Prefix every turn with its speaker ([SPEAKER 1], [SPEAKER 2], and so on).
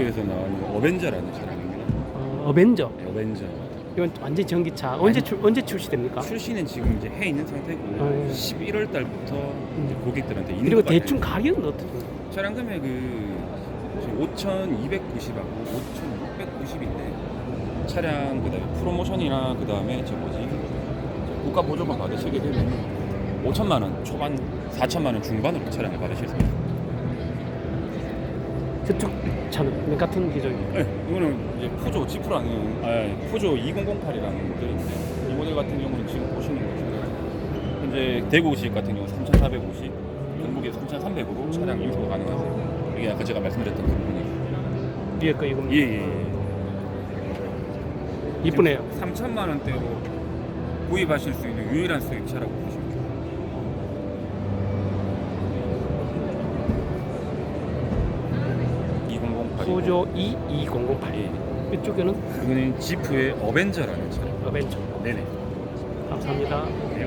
[SPEAKER 1] 지프에서 나오는 어벤져라는 차량입니다.
[SPEAKER 2] 어, 어벤져.
[SPEAKER 1] 네, 어벤져.
[SPEAKER 2] 이건 완전 전기차. 언제. 출 언제 출시됩니까?
[SPEAKER 1] 출시는 지금 이제 해 있는 상태고
[SPEAKER 2] 네.
[SPEAKER 1] 11월 달부터 이제 고객들한테 있는
[SPEAKER 2] 그리고 대충 가격은 어떻게?
[SPEAKER 1] 차량 금액 그 5,290하고 5,690인데 차량 그다음에 프로모션이나 그다음에 저 뭐지 저 국가 보조금 받으시게 되면 5천만 원 초반 4천만 원 중반으로 차량을 받으실 수 있습니 다.
[SPEAKER 2] 저쪽 차는 같은 기종이에요.
[SPEAKER 1] 네, 이거는 이제 푸조 지프라는 아, 푸조 2008이라는 모델인데 이 모델 같은 경우는 지금 보시는 것처럼 현재 대구식 같은 경우 3,450, 경북에 3,300으로 차량 인수가 가능하세요. 이게 아까 제가 말씀드렸던 그 부분이에요.
[SPEAKER 2] 위에 거 이거
[SPEAKER 1] 예, 예, 예.
[SPEAKER 2] 이쁘네요.
[SPEAKER 1] 3천만 원대로 구입하실 수 있는 유일한 수입차라고 보시면 돼요.
[SPEAKER 2] 푸조 22008.
[SPEAKER 1] 예.
[SPEAKER 2] 이쪽에는
[SPEAKER 1] 이거는 지프의 어벤져라는 차량.
[SPEAKER 2] 어벤져.
[SPEAKER 1] 네네.
[SPEAKER 2] 감사합니다.
[SPEAKER 1] 네,